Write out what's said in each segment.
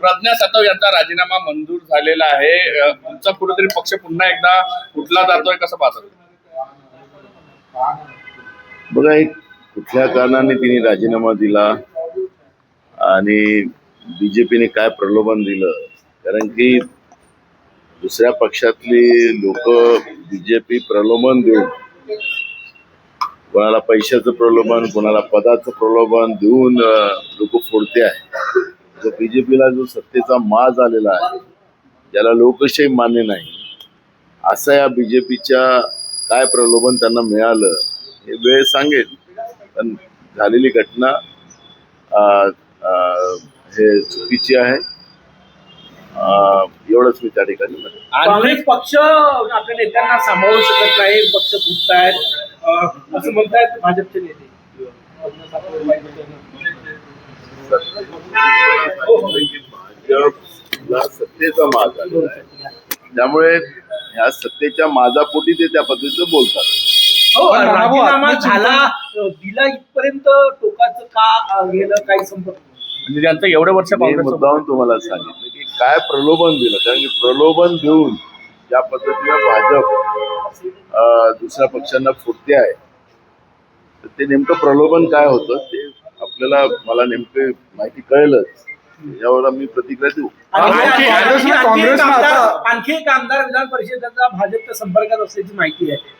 प्रज्ञा सातव यांचा राजीनामा मंजूर झालेला आहे. तुमचा कुठेतरी पक्ष पुन्हा एकदा कुठला जातोय कसं पाहतात? बघा एक कुठल्या कारणाने तिने राजीनामा दिला आणि बीजेपीने काय प्रलोभन दिलं? कारण की दुसऱ्या पक्षातली लोक बीजेपी प्रलोभन देऊन कोणाला पैशाचं प्रलोभन कोणाला पदाचं प्रलोभन देऊन लोक फोडते आहे. जो बीजेपीला जो सत्तेचा माज आलेला आहे ज्याला लोकशाही मान्य नाही असं या बीजेपीच्या काय प्रलोभन त्यांना मिळालं हे वेळ सांगेल पण झालेली घटना हे चुकीची आहे. अं, एवढंच मी त्या ठिकाणी. काँग्रेस पक्ष आपल्या नेत्यांना सांभाळू शकत नाही पक्ष फुटतायत असं म्हणतायत भाजपचे नेते. भाजपला सत्तेचा माज आलेला आहे. त्यामुळे ह्या सत्तेच्या माजापोटी ते त्या पद्धतीचं बोलतात. हो, राजीनामा झाला दिला इथपर्यंत टोकाचं का अं, गेलं काही संपर्क म्हणजे एवढे वर्ष मी काँग्रेस मुद्दाहून तुम्हाला सांगितलं की काय प्रलोभन दिलं कारण की प्रलोभन देऊन ज्या पद्धतीनं भाजप अं, दुसऱ्या पक्षांना फुटते आहे तर ते नेमकं प्रलोभन काय होतं ते आपल्याला मला नेमकं माहिती कळेलच. यावर आम्ही प्रतिक्रिया देऊ. आणखी- आणखी- आणखी- आणखी एक आमदार आता- आणखी एक आमदार विधान परिषदेचा भाजपच्या संपर्कात असल्याची माहिती आहे.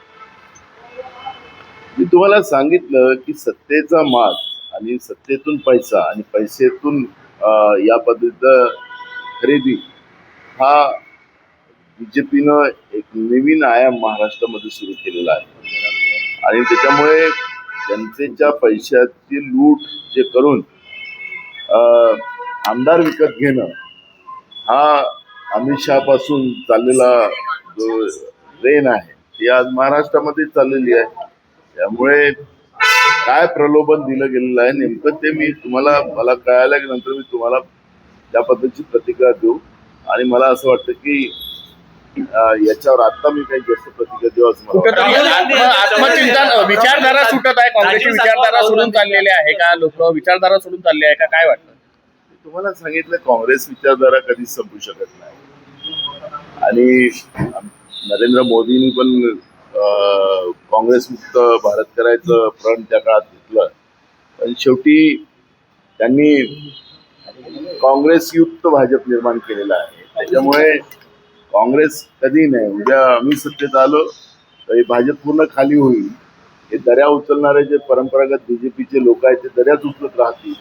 मी तुम्हाला सांगितलं की सत्तेचा माज आणि सत्तेतून पैसा आणि पैसेतून अं, या पद्धतीचं खरेदी हा बीजेपीनं एक नवीन आयाम महाराष्ट्रामध्ये सुरू केलेला आहे. आणि त्याच्यामुळे जनतेच्या पैशाची लूट जे करून अं, आमदार विकत घेणं हा अमित शहापासून चाललेला जो रेन आहे ती आज महाराष्ट्रामध्ये चाललेली आहे. त्यामुळे काय प्रलोभन दिलं गेलेलं आहे नेमकं ते मी तुम्हाला मला कळाल्यानंतर मी तुम्हाला त्या पद्धतीची प्रतिक्रिया देऊ. आणि मला असं वाटतं की याच्यावर आता मी काही जास्त प्रतिक्रिया देऊ असं विचारधारा सुटत आहे काँग्रेसची विचारधारा सोडून चाललेली आहे का लोक? विचारधारा सोडून चालली आहे का? काय वाटतं? तुम्हाला सांगितलं काँग्रेस विचारधारा कधीच संपू शकत नाही. आणि नरेंद्र मोदींनी पण काँग्रेस काँग्रेसमुक्त भारत करायचं प्रण त्या काळात घेतलं. पण शेवटी त्यांनी काँग्रेसयुक्त भाजप निर्माण केलेला आहे. त्याच्यामुळे काँग्रेस कधी नाही. उद्या आम्ही सत्तेत आलो तर हे भाजप पूर्ण खाली होईल. हे दर्या उचलणारे जे परंपरागत बीजेपीचे लोक आहेत ते दर्याच उचलत राहतील.